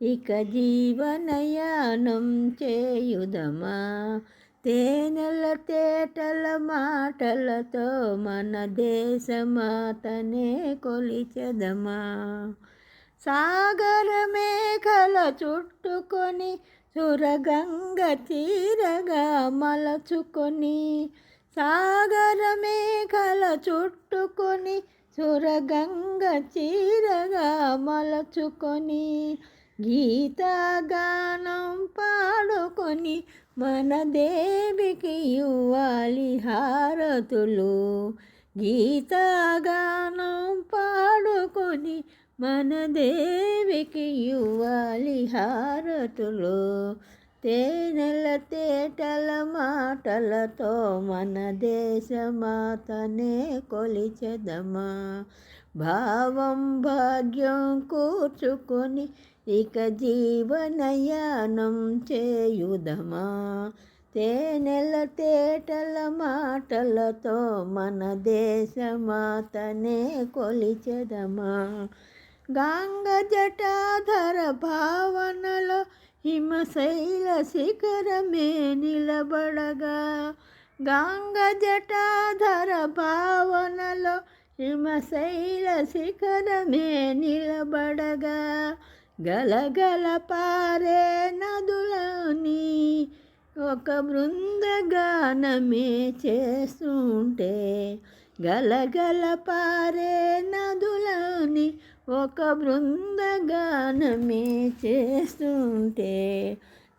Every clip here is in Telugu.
ఇక జీవనయానం చేయుదమా? తేనెల తేటల మాటలతో మన దేశమాతనే కొలిచెదమా? సాగర మేఘల చుట్టుకొని సురగంగ తీరగా మలచుకొని సాగర మేఘల చుట్టుకొని సురగంగ చీరగా మలచుకొని గీతగానం పాడుకొని మన దేవికి ఇవ్వాలి హారతులు. గీతగానం పాడుకొని మన దేవికి ఇవ్వాలి హారతులు. తేనెల తేటల మాటలతో మన దేశమాతనే కొలిచెదమా? భావం భాగ్యం కూర్చుకొని ఇక జీవనయానం చేయుదమా? తేనెల తేటల మాటలతో మన దేశమాతనే కొలిచెదమా? గాంగ జటాధర భావనలో హిమశైల శిఖరమే నిలబడగా. గాంగ జటాధర భావనలో హిమశైల శిఖరమే నిలబడగా గలగల పారే నదులని ఒక బృందగానమే చేస్తుంటే గలగల పారే నదులని ఒక బృందగానమే చేస్తుంటే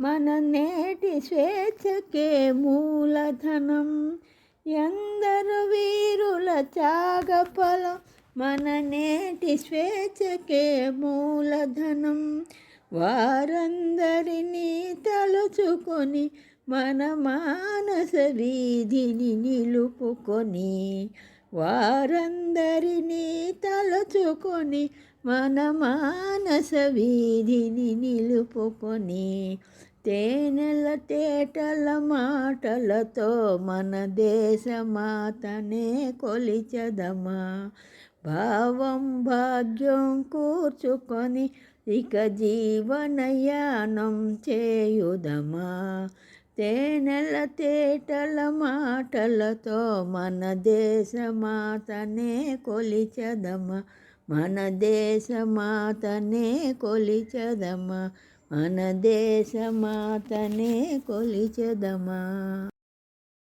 మన నేటి స్వేచ్ఛకే మూలధనం. ఎందరు వీరుల త్యాగఫలం మన నేటి స్వేచ్ఛకే మూలధనం. వారందరినీ తలుచుకొని మన మానస వీధిని నిలుపుకొని వారందరినీ తలుచుకొని మన మానస వీధిని నిలుపుకొని తేనెల తేటల మాటలతో మన దేశమాతనే కొలిచదమా? భావం భాగ్యం కూర్చుకొని ఇక జీవనయానం చేయుదమా? తేనెల తేటల మాటలతో మన దేశమాతనే కొలిచదమా? మన దేశమాతనే కొలిచదమా? మన దేశమాతనే కొలిచెదమా?